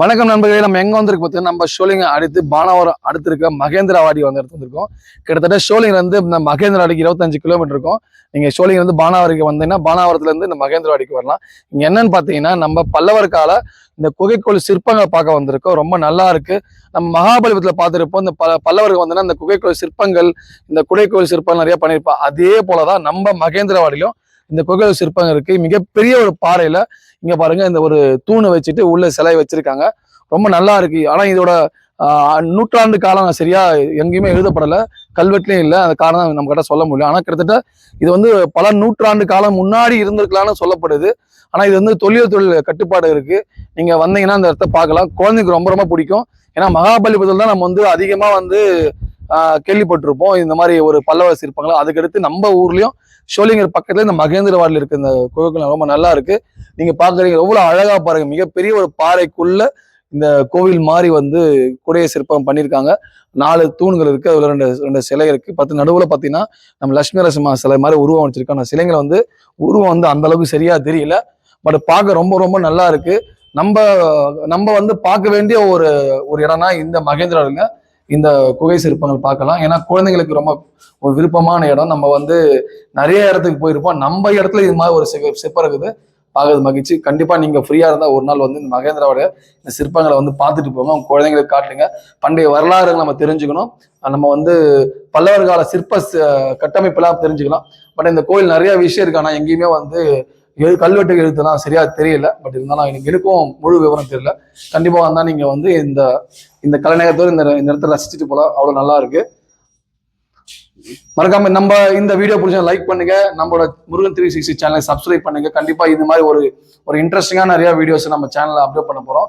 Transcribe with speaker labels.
Speaker 1: வணக்கம் நண்பர்களே நம்ம எங்க வந்திருக்கு பார்த்தீங்கன்னா நம்ம ஷோலிங்கை அடுத்து பானாவரம் அடுத்து இருக்க மகேந்திரவாடி வந்து இடத்துல வந்திருக்கோம். கிட்டத்தட்ட ஷோலிங்லேருந்து இந்த இந்த மகேந்திரவாடிக்கு இருபத்தஞ்சு கிலோமீட்டர் இருக்கும். நீங்க ஷோலிங் வந்து பானாவரிக்கு வந்தீங்கன்னா பானாவரத்துல இருந்து இந்த மகேந்திரவாடிக்கு வரலாம். இங்க என்னன்னு பாத்தீங்கன்னா நம்ம பல்லவர் கால இந்த குகைக்கோள் சிற்பங்களை பார்க்க வந்திருக்கோம். ரொம்ப நல்லா இருக்கு. நம்ம மகாபலிபுரத்துல பார்த்துருப்போம். இந்த பல பல்லவருக்கு வந்தோன்னா இந்த குகைக்கோள் சிற்பங்கள் இந்த குடைக்கோள் சிற்பங்கள் நிறைய பண்ணியிருப்போம் அதே போலதான் நம்ம மகேந்திரவாடியிலும் இந்த குகைக்கோள் சிற்பங்கள் இருக்கு மிகப்பெரிய ஒரு பாறையில இங்க பாருங்க இந்த ஒரு தூணை வச்சுட்டு உள்ள சிலை வச்சிருக்காங்க. ரொம்ப நல்லா இருக்கு. ஆனா இதோட நூற்றாண்டு காலம் சரியா எங்கேயுமே எழுதப்படலை. கல்வெட்டுலையும் இல்லை. அந்த காரணம் நம்ம கிட்ட சொல்ல முடியல. ஆனால் கிட்டத்தட்ட இது வந்து பல நூற்றாண்டு காலம் முன்னாடி இருந்திருக்கலாம்னு சொல்லப்படுது. ஆனால் இது வந்து தொழில் தொழில் கட்டுப்பாடு இருக்கு. நீங்க வந்தீங்கன்னா அந்த இடத்த பார்க்கலாம். குழந்தைக்கு ரொம்ப ரொம்ப பிடிக்கும். ஏன்னா மகாபலிபுரத்தில் தான் நம்ம வந்து அதிகமாக வந்து கேள்விப்பட்டிருப்போம். இந்த மாதிரி ஒரு பல்லவ இருப்பாங்களா? அதுக்கடுத்து நம்ம ஊர்லயும் ஷோலிங்கர் பக்கத்துல இந்த மகேந்திரவாடியில் இருக்க இந்த கோவில் ரொம்ப நல்லா இருக்கு. நீங்க பாக்குறீங்க எவ்வளவு அழகா பாருங்க. மிகப்பெரிய ஒரு பாறைக்குள்ள இந்த கோவில் மாதிரி வந்து குடைய சிற்பம் பண்ணியிருக்காங்க. நாலு தூண்கள் இருக்கு அதுல ரெண்டு ரெண்டு சிலை இருக்கு. பத்து நடுவுல பாத்தீங்கன்னா நம்ம லட்சுமி நரசிம்மா சிலை மாதிரி உருவம் வச்சிருக்காங்க. அந்த சிலைங்களை வந்து உருவம் வந்து அந்த அளவுக்கு சரியா தெரியல. பட் பார்க்க ரொம்ப ரொம்ப நல்லா இருக்கு. நம்ம நம்ம வந்து பார்க்க வேண்டிய ஒரு ஒரு இடம்னா இந்த மகேந்திராவுங்க இந்த குகை சிற்பங்கள் பார்க்கலாம். ஏன்னா குழந்தைங்களுக்கு ரொம்ப ஒரு விருப்பமான இடம். நம்ம வந்து நிறைய இடத்துக்கு போயிருப்போம். நம்ம இடத்துல இது மாதிரி ஒரு சிக- சிற்பம் இருக்குது பார்க்கறது மகிழ்ச்சி. கண்டிப்பா நீங்க ஃப்ரீயா இருந்தா ஒரு நாள் வந்து இந்த மகேந்திராவோட இந்த சிற்பங்களை வந்து பார்த்துட்டு போங்க. உங்க குழந்தைங்களுக்கு காட்டுங்க. பண்டைய வரலாறுகளை நம்ம தெரிஞ்சுக்கணும். நம்ம வந்து பல்லவர் கால சிற்ப ச- கட்டமைப்பெல்லாம் தெரிஞ்சுக்கலாம். பட் இந்த கோயில் நிறைய விஷயம் இருக்கு. ஆனா எங்கேயுமே வந்து எழு கல்வெட்டு எழுத்துலாம் சரியா தெரியல பட் இருந்தாலும் எனக்கு எனக்கும் முழு விவரம் தெரியல. கண்டிப்பாக வந்தா நீங்க வந்து இந்த இந்த கலைநயத்தோடு இந்த இந்த இடத்துல ரசிச்சுட்டு போலாம். அவ்வளோ நல்லா இருக்கு. மறக்காம நம்ம இந்த வீடியோ பிடிச்ச லைக் பண்ணுங்க. நம்மளோட முருகன் த்ரீ சிக்ஸ்டி சேனலை சப்ஸ்கிரைப் பண்ணுங்க. கண்டிப்பா இந்த மாதிரி ஒரு ஒரு இன்ட்ரெஸ்டிங்காக நிறைய வீடியோஸ் நம்ம சேனல்ல அப்லோட் பண்ண போறோம்.